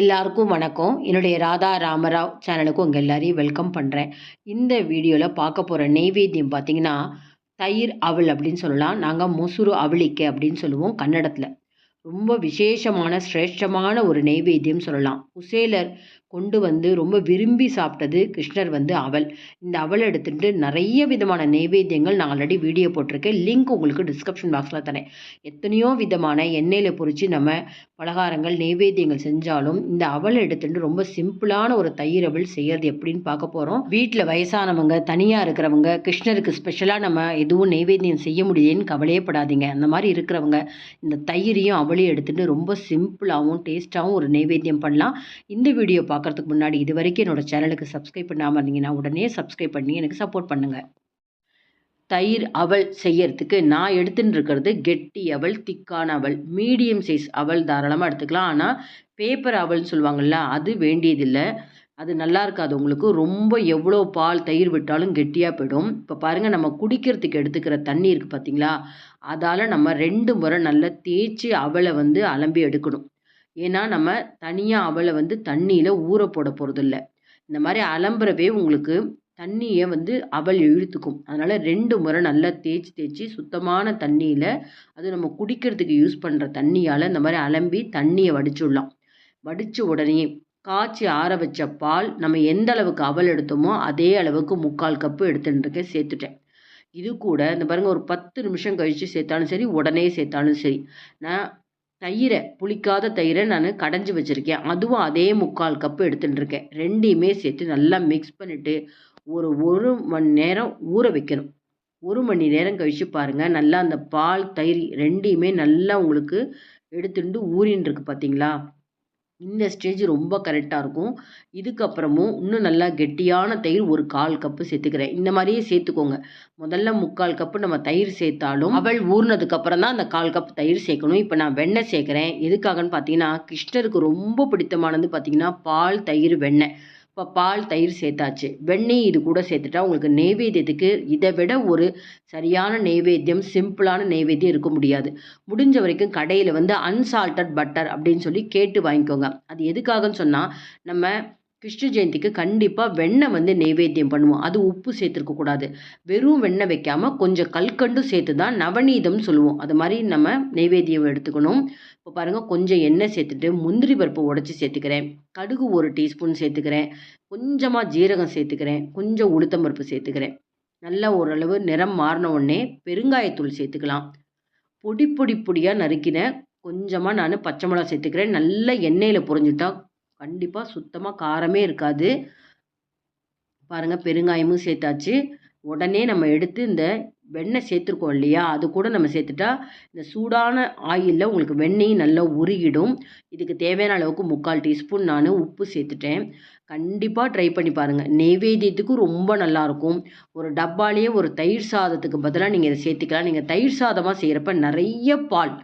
எல்லாருக்கும் வணக்கம். என்னுடைய ராதா ராமராவ் சேனலுக்கு உங்கள் எல்லாரையும் வெல்கம் பண்ணுறேன் இந்த வீடியோவில் பார்க்க போகிற நெய்வேத்தியம் பார்த்தீங்கன்னா தயிர் அவள் அப்படின்னு சொல்லலாம். நாங்கள் முசுறு அவளிக்கை அப்படின்னு சொல்லுவோம் கன்னடத்தில். ரொம்ப விசேஷமான சிரேஷ்டமான ஒரு நெய்வேத்தியம் சொல்லலாம். குசேலர் கொண்டு வந்து ரொம்ப விரும்பி சாப்பிட்டது கிருஷ்ணர் வந்து அவல். இந்த அவல் எடுத்துகிட்டு நிறைய விதமான நெய்வேத்தியங்கள் நான் ஆல்ரெடி வீடியோ போட்டிருக்கேன். லிங்க் உங்களுக்கு டிஸ்கிரிப்ஷன் பாக்ஸில் தரேன். எத்தனையோ விதமான எண்ணெயில் பொறிச்சு நம்ம பலகாரங்கள் நெய்வேத்தியங்கள் செஞ்சாலும் இந்த அவல் எடுத்துட்டு ரொம்ப சிம்பிளான ஒரு தயிர் அவல் செய்யறது எப்படின்னு பார்க்க போகிறோம் வீட்டில் வயசானவங்க தனியாக இருக்கிறவங்க கிருஷ்ணருக்கு ஸ்பெஷலாக நம்ம எதுவும் நெய்வேத்தியம் செய்ய முடியுதுன்னு கவலையப்படாதீங்க அந்த மாதிரி இருக்கிறவங்க இந்த தயிரையும் அவளையும் எடுத்துகிட்டு ரொம்ப சிம்பிளாகவும் டேஸ்ட்டாகவும் ஒரு நைவேத்தியம் பண்ணலாம். இந்த வீடியோ பார்க்குறதுக்கு முன்னாடி இது வரைக்கும் என்னோடய சேனலுக்கு சப்ஸ்கிரைப் பண்ணாமல் இருந்தீங்கன்னா உடனே சப்ஸ்கிரைப் பண்ணி எனக்கு சப்போர்ட் பண்ணுங்கள் தயிர் அவல் செய்யறதுக்கு நான் எடுத்துன்னு இருக்கிறது கெட்டி அவல் திக்கான அவல் மீடியம் சைஸ் அவல் தாராளமாக எடுத்துக்கலாம். ஆனால் பேப்பர் அவல்னு சொல்லுவாங்கள்ல அது வேண்டியதில்லை. அது நல்லா இருக்காது உங்களுக்கு. ரொம்ப எவ்வளோ பால் தயிர் விட்டாலும் கெட்டியாக போயிடும். இப்போ பாருங்கள் நம்ம குடிக்கிறதுக்கு எடுத்துக்கிற தண்ணி இருக்குது பார்த்தீங்களா அதால் நம்ம ரெண்டு முறை நல்லா தேய்ச்சி அவலை வந்து அலம்பி எடுக்கணும். ஏன்னா நம்ம தனியாக அவலை வந்து தண்ணியில் ஊற போட போகிறதில்ல இந்த மாதிரி அலம்புறவே உங்களுக்கு தண்ணியை வந்து அவல் இழுத்துக்கும். அதனால் ரெண்டு முறை நல்லா தேய்ச்சி தேய்ச்சி சுத்தமான தண்ணியில் அது நம்ம குடிக்கிறதுக்கு யூஸ் பண்ணுற தண்ணியால் இந்த மாதிரி அலம்பி தண்ணியை வடிச்சுடலாம். வடித்த உடனே காய்ச்சி ஆற வச்ச பால் நம்ம எந்த அளவுக்கு அவல் எடுத்தோமோ அதே அளவுக்கு முக்கால் கப்பு எடுத்துட்டுருக்கேன் சேர்த்துட்டேன். இது கூட இந்த பாருங்கள் ஒரு பத்து நிமிஷம் கழித்து சேர்த்தாலும் சரி உடனே சேர்த்தாலும் சரி. நான் தயிரை புளிக்காத தயிரை நான் கடைஞ்சி வச்சுருக்கேன். அதுவும் அதே முக்கால் கப்பு எடுத்துகிட்டு இருக்கேன். ரெண்டையுமே சேர்த்து நல்லா மிக்ஸ் பண்ணிவிட்டு ஒரு ஒரு மணி நேரம் ஊற வைக்கணும். ஒரு மணி நேரம் கழித்து பாருங்கள் நல்லா அந்த பால் தயிர் ரெண்டையுமே நல்லா உங்களுக்கு எடுத்துட்டு ஊறின்னு இருக்கு பார்த்தீங்களா இந்த ஸ்டேஜ் ரொம்ப கரெக்டாக இருக்கும். இதுக்கப்புறமும் இன்னும் நல்லா கெட்டியான தயிர் ஒரு கால் கப்பு சேர்த்துக்கிறேன். இந்த மாதிரியே சேர்த்துக்கோங்க. முதல்ல முக்கால் கப்பு நம்ம தயிர் சேர்த்தாலும் அவள் ஊறினதுக்கப்புறம் தான் அந்த கால் கப் தயிர் சேர்க்கணும். இப்போ நான் வெண்ணெய் சேர்க்குறேன். எதுக்காகன்னு பார்த்தீங்கன்னா கிருஷ்ணருக்கு ரொம்ப பிடித்தமானது பார்த்தீங்கன்னா பால் தயிர் வெண்ணெய். இப்போ பால் தயிர் சேர்த்தாச்சு. வெண்ணெய் இது கூட சேர்த்துட்டா உங்களுக்கு நெய்வேத்தியத்துக்கு இதை விட ஒரு சரியான நெய்வேத்தியம் சிம்பிளான நெய்வேத்தியம் இருக்க முடியாது. முடிஞ்ச வரைக்கும் கடையில் வந்து அன்சால்டட் பட்டர் அப்படின்னு சொல்லி கேட்டு வாங்கிக்கோங்க. அது எதுக்காகன்னு சொன்னால் நம்ம கிருஷ்ண ஜெயந்திக்கு கண்டிப்பாக வெண்ணெய் வந்து நெய்வேத்தியம் பண்ணுவோம். அது உப்பு சேர்த்துருக்கக்கூடாது வெறும் வெண்ணெய் வைக்காமல் கொஞ்சம் கல்கண்டு சேர்த்து தான் நவநீதம் சொல்லுவோம். அது மாதிரி நம்ம நெய்வேத்தியம் எடுத்துக்கணும். இப்போ பாருங்கள் கொஞ்சம் எண்ணெய் சேர்த்துட்டு முந்திரி பருப்பு உடச்சி சேர்த்துக்கிறேன். கடுகு ஒரு டீஸ்பூன் சேர்த்துக்கிறேன். கொஞ்சமாக ஜீரகம் சேர்த்துக்கிறேன். கொஞ்சம் உளுத்தம் பருப்பு சேர்த்துக்கிறேன். நல்லா ஓரளவு நிறம் மாறின உடனே பெருங்காயத்தூள் சேர்த்துக்கலாம். பொடி பொடி பொடியாக நறுக்கின கொஞ்சமாக நான் பச்சை மிளகா சேர்த்துக்கிறேன். நல்லா எண்ணெயில் புரிஞ்சுட்டா கண்டிப்பாக சுத்தமாக காரமே இருக்காது. பாருங்கள் பெருங்காயமும் சேர்த்தாச்சு. உடனே நம்ம எடுத்து இந்த வெண்ணெய் சேர்த்துருக்கோம் இல்லையா? அது கூட நம்ம சேர்த்துட்டா இந்த சூடான ஆயிலில் உங்களுக்கு வெண்ணெயும் நல்லா உருகிடும். இதுக்கு தேவையான அளவுக்கு முக்கால் டீஸ்பூன் நான் உப்பு சேர்த்துட்டேன். கண்டிப்பாக ட்ரை பண்ணி பாருங்கள் நெய்வேத்தியத்துக்கும் ரொம்ப நல்லாயிருக்கும். ஒரு டப்பாலேயே ஒரு தயிர் சாதத்துக்கு பதிலாக நீங்கள் இதை சேர்த்துக்கலாம். நீங்கள் தயிர் சாதமாக செய்கிறப்ப நிறைய பால்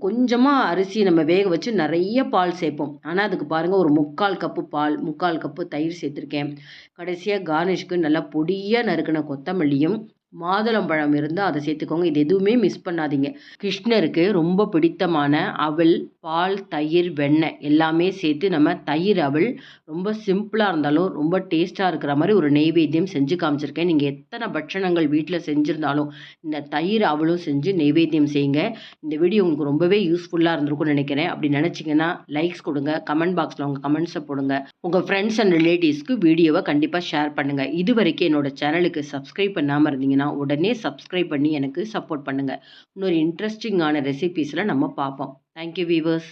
கொஞ்சமாக அரிசி நம்ம வேக வச்சு நிறைய பால் சேர்ப்போம். ஆனால் அதுக்கு பாருங்கள் ஒரு முக்கால் கப்பு பால் முக்கால் கப்பு தயிர் சேர்த்துருக்கேன். கடைசியாக கார்னிஷ்க்கு நல்லா பொடியாக நறுக்கின கொத்தமல்லியும் மாதுளம்பழம் இருந்தால் அதை சேர்த்துக்கோங்க. இது எதுவுமே மிஸ் பண்ணாதீங்க. கிருஷ்ணருக்கு ரொம்ப பிடித்தமான அவல் பால் தயிர் வெண்ணெய் எல்லாமே சேர்த்து நம்ம தயிர் அவல் ரொம்ப சிம்பிளாக இருந்தாலும் ரொம்ப டேஸ்ட்டாக இருக்கிற மாதிரி ஒரு நெய்வேத்தியம் செஞ்சு காமிச்சிருக்கேன். நீங்கள் எத்தனை பட்சணங்கள் வீட்டில் செஞ்சுருந்தாலும் இந்த தயிர் அவளும் செஞ்சு நெய்வேத்தியம் செய்யுங்க. இந்த வீடியோ உங்களுக்கு ரொம்பவே யூஸ்ஃபுல்லாக இருந்திருக்கும்னு நினைக்கிறேன். அப்படி நினச்சிங்கன்னா லைக்ஸ் கொடுங்க. கமெண்ட் பாக்ஸில் உங்கள் கமெண்ட்ஸை போடுங்க. உங்கள் ஃப்ரெண்ட்ஸ் அண்ட் ரிலேட்டிவ்ஸ்க்கு வீடியோவை கண்டிப்பாக ஷேர் பண்ணுங்கள் இது வரைக்கும் என்னோட சேனலுக்கு சப்ஸ்கிரைப் பண்ணாமல் இருந்தீங்கன்னா பார்த்தீங்கன்னா உடனே சப்ஸ்கிரைப் பண்ணி எனக்கு சப்போர்ட் பண்ணுங்கள் இன்னொரு இன்ட்ரெஸ்டிங்கான ரெசிபீஸில் நம்ம பார்ப்போம். Thank you viewers